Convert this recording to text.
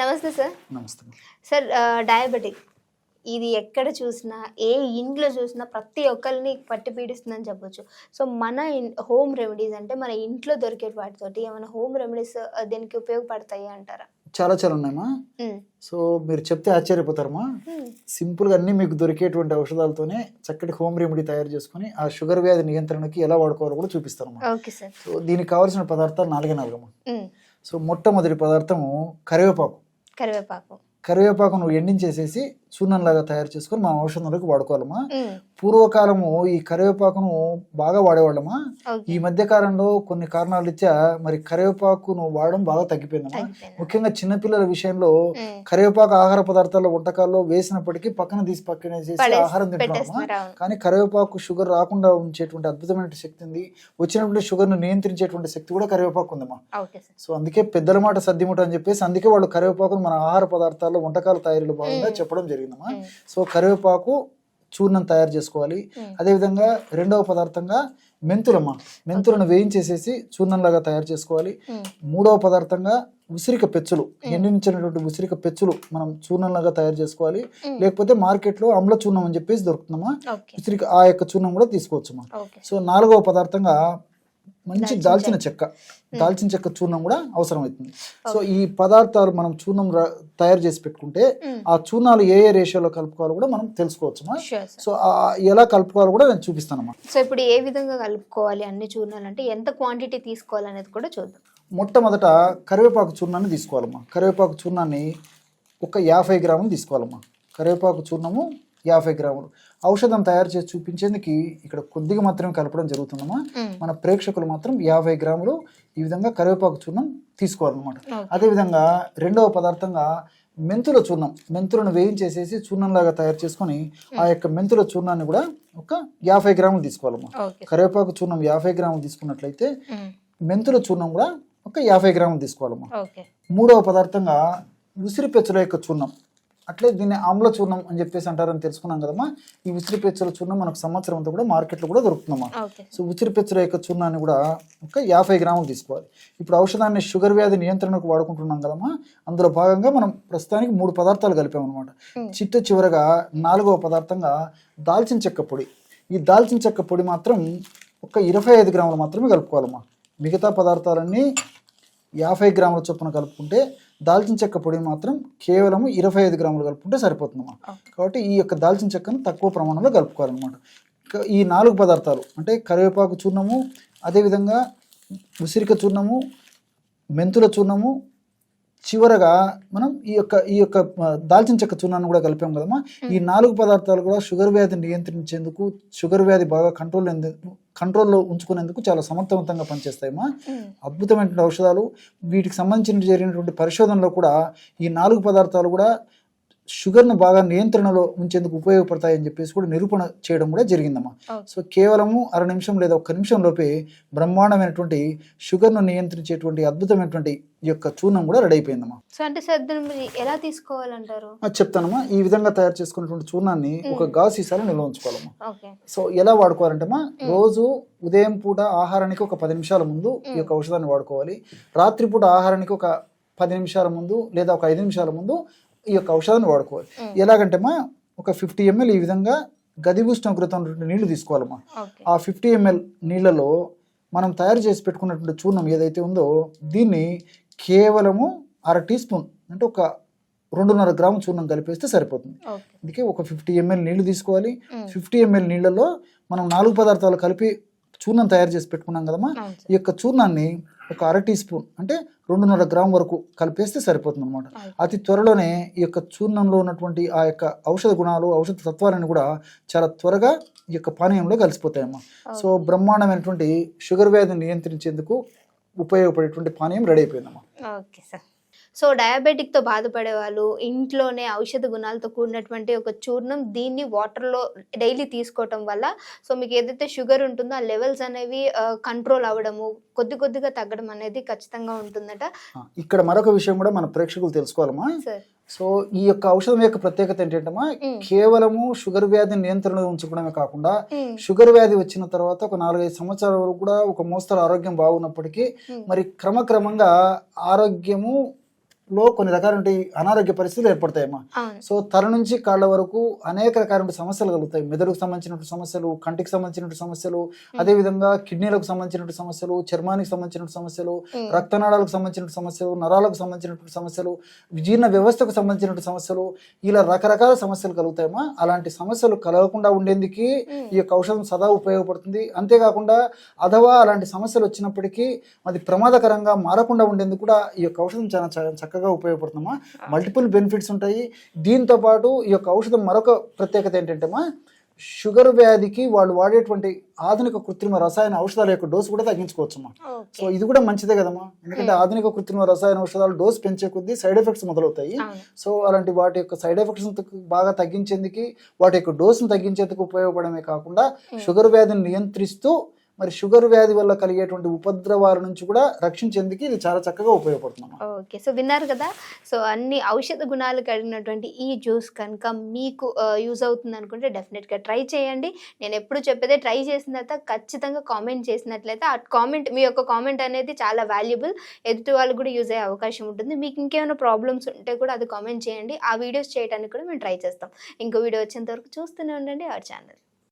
నమస్తే సార్. నమస్తే sir diabetic ఇది ఎక్కడ చూసినా ఏ ఇంట్లో చూసినా ప్రతి ఒక్కరిని పట్టి పీడిస్తుందని చెప్పొచ్చు. సో మన హోమ్ రెమెడీస్ అంటే మన ఇంట్లో దొరికే వాటితోటి ఏమైనా హోమ్ రెమెడీస్ దీనికి ఉపయోగపడతాయి అంటారా? చాలా చాలా ఉన్నాయమ్మా సో మీరు చెప్తే ఆశ్చర్యపోతారమ్మా సింపుల్గా అన్ని మీకు దొరికేటువంటి ఔషధాలతోనే చక్కటి హోమ్ రెమెడీ తయారు చేసుకుని ఆ షుగర్ వ్యాధి నియంత్రణకి ఎలా వాడుకోవాలో కూడా చూపిస్తారమ్మా సో దీనికి కావాల్సిన పదార్థాలు నాలుగే నాలుగమ్మా సో మొట్టమొదటి పదార్థము కరివేపాకు. కరివేపాకు. కరివేపాకు నువ్వు ఎండించేసేసి చూర్ణంలాగా తయారు చేసుకొని మనం ఔషధంలోకి వాడుకోవాలమ్మా. పూర్వకాలము ఈ కరివేపాకును బాగా వాడేవాళ్ళమా. ఈ మధ్య కాలంలో కొన్ని కారణాల రీత్యా మరి కరివేపాకును వాడడం బాగా తగ్గిపోయిందమ్మా. తగ్గిపోయిందా? ముఖ్యంగా చిన్నపిల్లల విషయంలో కరివేపాకు ఆహార పదార్థాల్లో వంటకాల్లో వేసినప్పటికీ పక్కన తీసి పక్కన పడేసి- ఆహారం తింటున్నామా. కానీ కరివేపాకు షుగర్ రాకుండా ఉంచేటువంటి అద్భుతమైన శక్తి ఉంది. వచ్చినటువంటి షుగర్ను నియంత్రించేటువంటి శక్తి కూడా కరివేపాకు ఉందమ్మా. సో అందుకే పెద్దల మాట సర్దిముట అని చెప్పేసి అందుకే వాళ్ళు కరివేపాకును మన ఆహార పదార్థాల్లో వంటకాల తయారీలో భాగంగా చెప్పడం జరిగిందమ్మా. సో కరివేపాకు చూర్ణం తయారు చేసుకోవాలి. అదేవిధంగా రెండవ పదార్థంగా మెంతులమ్మ. మెంతులను వేయించేసేసి చూర్ణంలాగా తయారు చేసుకోవాలి. మూడవ పదార్థంగా ఉసిరిక పెచ్చులు. ఎండించినటువంటి ఉసిరిక పెచ్చులు మనం చూర్ణంలాగా తయారు చేసుకోవాలి. లేకపోతే మార్కెట్లో అమ్ల చూర్ణం అని చెప్పేసి దొరుకుతుందమ్మా. ఉసిరిక ఆ యొక్క చూర్ణం కూడా తీసుకోవచ్చమ్మా ఓకే. సో నాలుగవ పదార్థంగా మంచి దాల్చిన చెక్క. దాల్చిన చెక్క చూర్ణం కూడా అవసరం అవుతుంది సో ఈ పదార్థాలు మనం చూర్ణం తయారు చేసి పెట్టుకుంటే ఆ చూర్ణాలు ఏ ఏ రేషియోలో కలుపుకోవాలో కూడా మనం సార్ సో ఎలా కలుపుకోవాలో కూడా నేను చూపిస్తానమ్మా. సో ఇప్పుడు ఏ విధంగా కలుపుకోవాలి అన్ని చూర్ణాలు అంటే ఎంత క్వాంటిటీ తీసుకోవాలనేది కూడా చూద్దాం. మొట్టమొదట కరివేపాకు చూర్ణాన్ని తీసుకోవాలమ్మా. కరివేపాకు చూర్ణాన్ని ఒక యాభై గ్రాములు తీసుకోవాలమ్మా. కరివేపాకు చూర్ణము యాభై గ్రాములు. ఔషధం తయారు చేసి చూపించేందుకు ఇక్కడ కొద్దిగా మాత్రమే కలపడం జరుగుతుందమ్మా. మన ప్రేక్షకులు మాత్రం యాభై గ్రాములు ఈ విధంగా కరివేపాకు చూర్ణం తీసుకోవాలన్నమాట. అదేవిధంగా రెండవ పదార్థంగా మెంతుల చూర్ణం మెంతులను వేయించేసేసి చూర్ణంలాగా తయారు చేసుకొని ఆ యొక్క మెంతుల చూర్ణాన్ని కూడా ఒక యాభై గ్రాములు తీసుకోవాలమ్మా. కరివేపాకు చూర్ణం యాభై గ్రాములు తీసుకున్నట్లయితే మెంతుల చూర్ణం కూడా ఒక యాభై గ్రాములు తీసుకోవాలమ్మా. మూడవ పదార్థంగా ఉసిరి పెచ్చుల యొక్క చూర్ణం అట్లే దీన్ని ఆమ్ల చూర్ణం అని చెప్పేసి అంటారని తెలుసుకున్నాం కదమ్మా. ఈ ఉసిరి పెచ్చుల చూర్ణం మనకు సంవత్సరం అంతా కూడా మార్కెట్లో కూడా దొరుకుతుందమ్మా. సో ఉసిరి పెచ్చుల యొక్క చూర్ణాన్ని కూడా ఒక యాభై గ్రాములు తీసుకోవాలి. ఇప్పుడు ఔషధాన్ని షుగర్ వ్యాధి నియంత్రణకు వాడుకుంటున్నాం కదమ్మా. అందులో భాగంగా మనం ప్రస్తుతానికి మూడు పదార్థాలు కలిపామన్నమాట. చిట్ట చివరగా నాలుగవ పదార్థంగా దాల్చిన చెక్క పొడి. ఈ దాల్చిన చెక్క పొడి మాత్రం ఒక ఇరవై ఐదు గ్రాములు మాత్రమే కలుపుకోవాలమ్మా. మిగతా పదార్థాలన్నీ యాభై గ్రాముల చొప్పున కలుపుకుంటే దాల్చిన చెక్క పొడి మాత్రం కేవలం ఇరవై ఐదు గ్రాములు కలుపుకుంటే సరిపోతుందమ్మా ఓకే. కాబట్టి ఈ యొక్క దాల్చిన చెక్కను తక్కువ ప్రమాణంలో కలుపుకోవాలన్నమాట. ఈ నాలుగు పదార్థాలు అంటే కరివేపాకు చూర్ణము అదేవిధంగా ఉసిరిక చూర్ణము మెంతుల చూర్ణము చివరగా మనం ఈ యొక్క ఈ యొక్క దాల్చిన చెక్క చూర్ణాన్ని కూడా కలిపాం కదమ్మా. ఈ నాలుగు పదార్థాలు కూడా షుగర్ వ్యాధిని నియంత్రించేందుకు షుగర్ వ్యాధి బాగా కంట్రోల్ కంట్రోల్లో ఉంచుకునేందుకు చాలా సమర్థవంతంగా పనిచేస్తాయమ్మా. అద్భుతమైనటువంటి ఔషధాలు. వీటికి సంబంధించిన జరిగినటువంటి పరిశోధనలో కూడా ఈ నాలుగు పదార్థాలు కూడా షుగర్ను బాగా నియంత్రణలో ఉంచేందుకు ఉపయోగపడతాయని చెప్పేసి కూడా నిరూపణ చేయడం కూడా జరిగిందమ్మా. సో కేవలము అర నిమిషం లేదా ఒక్క నిమిషం లోపే బ్రహ్మాండమైనటువంటి షుగర్ను నియంత్రించేటువంటి అద్భుతమైనటువంటి ఈ యొక్క చూర్ణం కూడా రెడీ అయిపోయిందమ్మా. సో అంటే సార్ దీన్ని ఎలా తీసుకోవాలంటారు? చెప్తానమ్మా. ఈ విధంగా తయారు చేసుకున్నటువంటి చూర్ణాన్ని ఒక గాజు సీసాలో నిల్వ ఉంచుకోవాలమ్మా. సో ఎలా వాడుకోవాలంటేమా రోజు ఉదయం పూట ఆహారానికి ఒక పది నిమిషాల ముందు ఈ యొక్క ఔషధాన్ని వాడుకోవాలి. రాత్రిపూట ఆహారానికి ఒక పది నిమిషాల ముందు లేదా ఒక ఐదు నిమిషాల ముందు ఈ యొక్క ఔషధాన్ని వాడుకోవాలి. Mm. ఎలాగంటేమా ఒక ఫిఫ్టీ ఎంఎల్ ఈ విధంగా గది ఉష్ణోగ్రత ఉన్నటువంటి నీళ్ళు తీసుకోవాలమ్మా. ఆ ఫిఫ్టీ ఎంఎల్ నీళ్ళలో మనం తయారు చేసి పెట్టుకున్నటువంటి చూర్ణం ఏదైతే ఉందో దీన్ని కేవలము అర టీ స్పూన్ అంటే ఒక రెండున్నర గ్రాము చూర్ణం కలిపేస్తే సరిపోతుంది. అందుకే ఒక ఫిఫ్టీ ఎంఎల్ నీళ్ళు తీసుకోవాలి. ఫిఫ్టీ ఎంఎల్ నీళ్ళలో మనం నాలుగు పదార్థాలు కలిపి చూర్ణం తయారు చేసి పెట్టుకున్నాం కదమ్మా. ఈ యొక్క చూర్ణాన్ని ఒక అర టీ స్పూన్ అంటే రెండున్నర గ్రామ్ వరకు కలిపేస్తే సరిపోతుంది అనమాట. అతి త్వరలోనే ఈ యొక్క చూర్ణంలో ఉన్నటువంటి ఆ యొక్క ఔషధ గుణాలు ఔషధ తత్వాలను కూడా చాలా త్వరగా ఈ యొక్క పానీయంలో కలిసిపోతాయమ్మా. సో బ్రహ్మాండమైనటువంటి షుగర్ వ్యాధిని నియంత్రించేందుకు ఉపయోగపడేటువంటి పానీయం రెడీ అయిపోయిందమ్మా. Okay sir. సో డయాబెటిక్తో బాధపడే వాళ్ళు ఇంట్లోనే ఔషధ గుణాలతో కూడినటువంటి ఒక చూర్ణం దీన్ని వాటర్లో డైలీ తీసుకోవటం వల్ల సో మీకు ఏదైతే షుగర్ ఉంటుందో ఆ లెవెల్స్ అనేవి కంట్రోల్ అవ్వడము కొద్ది కొద్దిగా తగ్గడం అనేది ఖచ్చితంగా ఉంటుందట ఇక్కడ మరొక విషయం కూడా మన ప్రేక్షకులు తెలుసుకోవాలమ్మా సో ఈ యొక్క ఔషధం యొక్క ప్రత్యేకత ఏంటంటమ్మా మ్మ్. కేవలము షుగర్ వ్యాధిని నియంత్రణలో ఉంచుకోవడమే కాకుండా. షుగర్ వ్యాధి వచ్చిన తర్వాత ఒక నాలుగైదు సంవత్సరాల వరకు కూడా ఒక మోస్తరు ఆరోగ్యం బాగున్నప్పటికీ మ్మ్. మరి క్రమక్రమంగా ఆరోగ్యము లో కొన్ని రకాల అనారోగ్య పరిస్థితులు ఏర్పడతాయమ్మా. సో తల నుంచి కాళ్ళ వరకు అనేక రకాల సమస్యలు కలుగుతాయి. మెదడుకు సంబంధించినటువంటి సమస్యలు కంటికి సంబంధించినటువంటి సమస్యలు అదేవిధంగా కిడ్నీలకు సంబంధించినటువంటి సమస్యలు చర్మానికి సంబంధించినటువంటి సమస్యలు. రక్తనాళాలకు సంబంధించినటువంటి సమస్యలు నరాలకు సంబంధించినటువంటి సమస్యలు జీర్ణ వ్యవస్థకు సంబంధించినటువంటి సమస్యలు ఇలా రకరకాల సమస్యలు కలుగుతాయమ్మా. అలాంటి సమస్యలు కలగకుండా ఉండేందుకు ఈ యొక్క ఔషధం సదా ఉపయోగపడుతుంది. అంతేకాకుండా అథవా అలాంటి సమస్యలు వచ్చినప్పటికీ అది ప్రమాదకరంగా మారకుండా ఉండేందుకు కూడా ఈ యొక్క ఔషధం చాలా చ- చక్కగా ఉపయోగపడుతుందమ్మా. మల్టిపుల్ బెనిఫిట్స్ ఉంటాయి. దీంతో పాటు ఈ యొక్క ఔషధం మరొక ప్రత్యేకత ఏంటంటేమా షుగర్ వ్యాధికి వాళ్ళు వాడేటువంటి ఆధునిక కృత్రిమ రసాయన ఔషధాల యొక్క డోసు కూడా తగ్గించుకోవచ్చమ్మా. సో ఇది కూడా మంచిదే కదమ్మా. ఎందుకంటే ఆధునిక కృత్రిమ రసాయన ఔషధాలు డోస్ పెంచే కొద్దీ సైడ్ ఎఫెక్ట్స్ మొదలవుతాయి. సో అలాంటి వాటి యొక్క సైడ్ ఎఫెక్ట్స్ బాగా తగ్గించేందుకు వాటి యొక్క డోసును తగ్గించేందుకు ఉపయోగపడమే కాకుండా షుగర్ వ్యాధిని నియంత్రిస్తూ మరి షుగర్ వ్యాధి వల్ల కలిగేటువంటి ఉపద్రవాల నుంచి కూడా రక్షించేందుకు ఇది చాలా చక్కగా ఉపయోగపడుతుంది ఓకే సో విన్నారు కదా? సో అన్ని ఔషధ గుణాలు కలిగినటువంటి ఈ జ్యూస్ కనుక మీకు యూజ్ అవుతుంది అనుకుంటే డెఫినెట్గా ట్రై చేయండి. నేను ఎప్పుడు చెప్పేదే ట్రై చేసిన తర్వాత ఖచ్చితంగా కామెంట్ చేసినట్లయితే ఆ కామెంట్ మీ యొక్క కామెంట్ అనేది చాలా వాల్యుబుల్. ఎదుటి వాళ్ళకి కూడా యూజ్ అయ్యే అవకాశం ఉంటుంది. మీకు ఇంకేమైనా ప్రాబ్లమ్స్ ఉంటే కూడా అది కామెంట్ చేయండి. ఆ వీడియోస్ చేయడానికి కూడా మేము ట్రై చేస్తాం. ఇంకో వీడియో వచ్చేంత వరకు చూస్తూనే ఉండండి. Our channel.